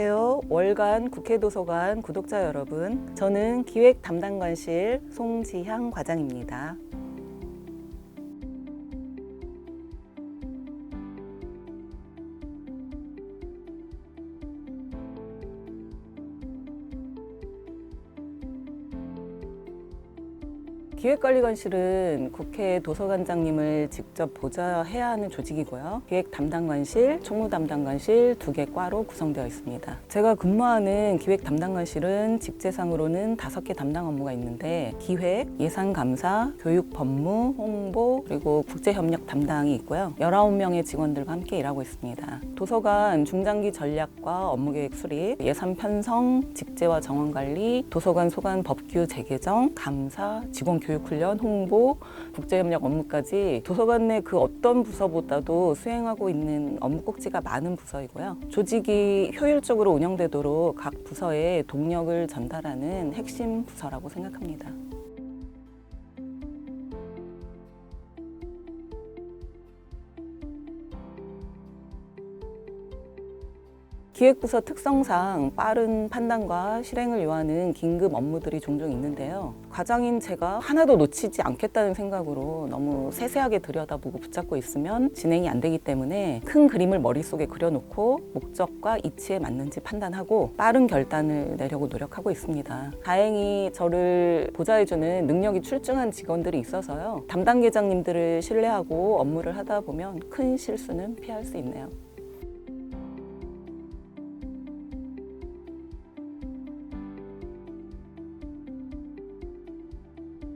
안녕하세요. 월간 국회도서관 구독자 여러분. 저는 기획 담당관실 송지향 과장입니다. 기획관리관실은 국회 도서관장님을 직접 보좌 해야 하는 조직이고요. 기획 담당관실, 총무 담당관실 두 개 과로 구성되어 있습니다. 제가 근무하는 기획 담당관실은 직제상으로는 다섯 개 담당 업무가 있는데 기획, 예산 감사, 교육 법무, 홍보, 그리고 국제 협력 담당이 있고요. 19명의 직원들과 함께 일하고 있습니다. 도서관 중장기 전략과 업무 계획 수립, 예산 편성, 직제와 정원 관리, 도서관 소관 법규 재개정, 감사, 직원 교육 훈련, 홍보, 국제협력 업무까지 도서관 내 그 어떤 부서보다도 수행하고 있는 업무 꼭지가 많은 부서이고요. 조직이 효율적으로 운영되도록 각 부서에 동력을 전달하는 핵심 부서라고 생각합니다. 기획부서 특성상 빠른 판단과 실행을 요하는 긴급 업무들이 종종 있는데요. 과장인 제가 하나도 놓치지 않겠다는 생각으로 너무 세세하게 들여다보고 붙잡고 있으면 진행이 안 되기 때문에 큰 그림을 머릿속에 그려놓고 목적과 이치에 맞는지 판단하고 빠른 결단을 내려고 노력하고 있습니다. 다행히 저를 보좌해주는 능력이 출중한 직원들이 있어서요. 담당 계장님들을 신뢰하고 업무를 하다 보면 큰 실수는 피할 수 있네요.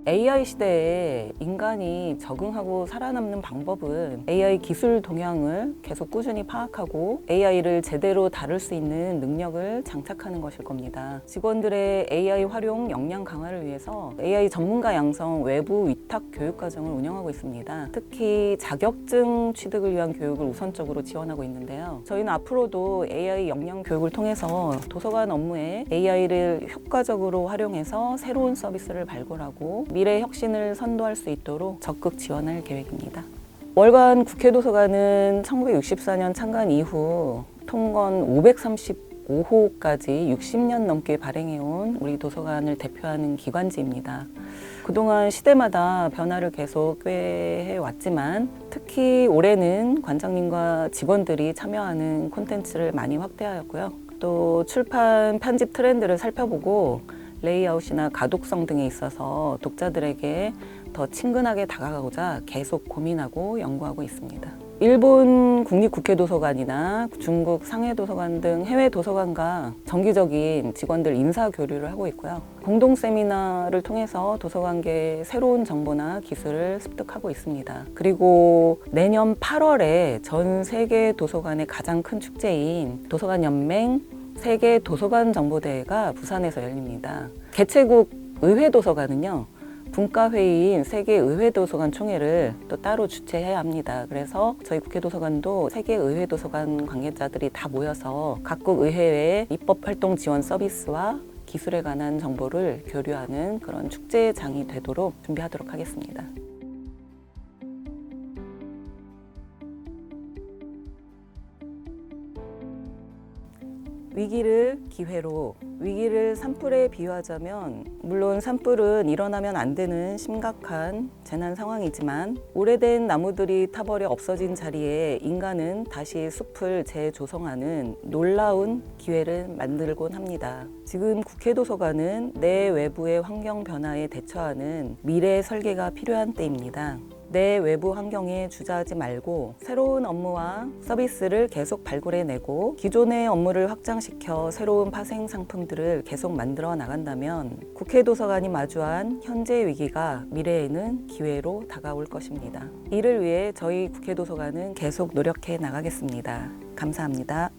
AI 시대에 인간이 적응하고 살아남는 방법은 AI 기술 동향을 계속 꾸준히 파악하고 AI를 제대로 다룰 수 있는 능력을 장착하는 것일 겁니다. 직원들의 AI 활용 역량 강화를 위해서 AI 전문가 양성 외부 위탁 교육 과정을 운영하고 있습니다. 특히 자격증 취득을 위한 교육을 우선적으로 지원하고 있는데요. 저희는 앞으로도 AI 역량 교육을 통해서 도서관 업무에 AI를 효과적으로 활용해서 새로운 서비스를 발굴하고 미래 혁신을 선도할 수 있도록 적극 지원할 계획입니다. 월간 국회도서관은 1964년 창간 이후 통건 535호까지 60년 넘게 발행해온 우리 도서관을 대표하는 기관지입니다. 그동안 시대마다 변화를 계속 꾀해 왔지만 특히 올해는 관장님과 직원들이 참여하는 콘텐츠를 많이 확대하였고요. 또 출판 편집 트렌드를 살펴보고 레이아웃이나 가독성 등에 있어서 독자들에게 더 친근하게 다가가고자 계속 고민하고 연구하고 있습니다. 일본 국립국회도서관이나 중국 상해도서관 등 해외 도서관과 정기적인 직원들 인사 교류를 하고 있고요. 공동 세미나를 통해서 도서관계의 새로운 정보나 기술을 습득하고 있습니다. 그리고 내년 8월에 전 세계 도서관의 가장 큰 축제인 도서관 연맹 세계 도서관 정보대회가 부산에서 열립니다. 개최국 의회 도서관은요. 분과회의인 세계의회도서관 총회를 또 따로 주최해야 합니다. 그래서 저희 국회도서관도 세계의회도서관 관계자들이 다 모여서 각국 의회의 입법활동 지원 서비스와 기술에 관한 정보를 교류하는 그런 축제장이 되도록 준비하도록 하겠습니다. 위기를 기회로 위기를 산불에 비유하자면 물론 산불은 일어나면 안 되는 심각한 재난 상황이지만 오래된 나무들이 타버려 없어진 자리에 인간은 다시 숲을 재조성하는 놀라운 기회를 만들곤 합니다. 지금 국회도서관은 내 외부의 환경 변화에 대처하는 미래 설계가 필요한 때입니다. 내 외부 환경에 주저하지 말고 새로운 업무와 서비스를 계속 발굴해내고 기존의 업무를 확장시켜 새로운 파생 상품들을 계속 만들어 나간다면 국회 도서관이 마주한 현재 위기가 미래에는 기회로 다가올 것입니다. 이를 위해 저희 국회 도서관은 계속 노력해 나가겠습니다. 감사합니다.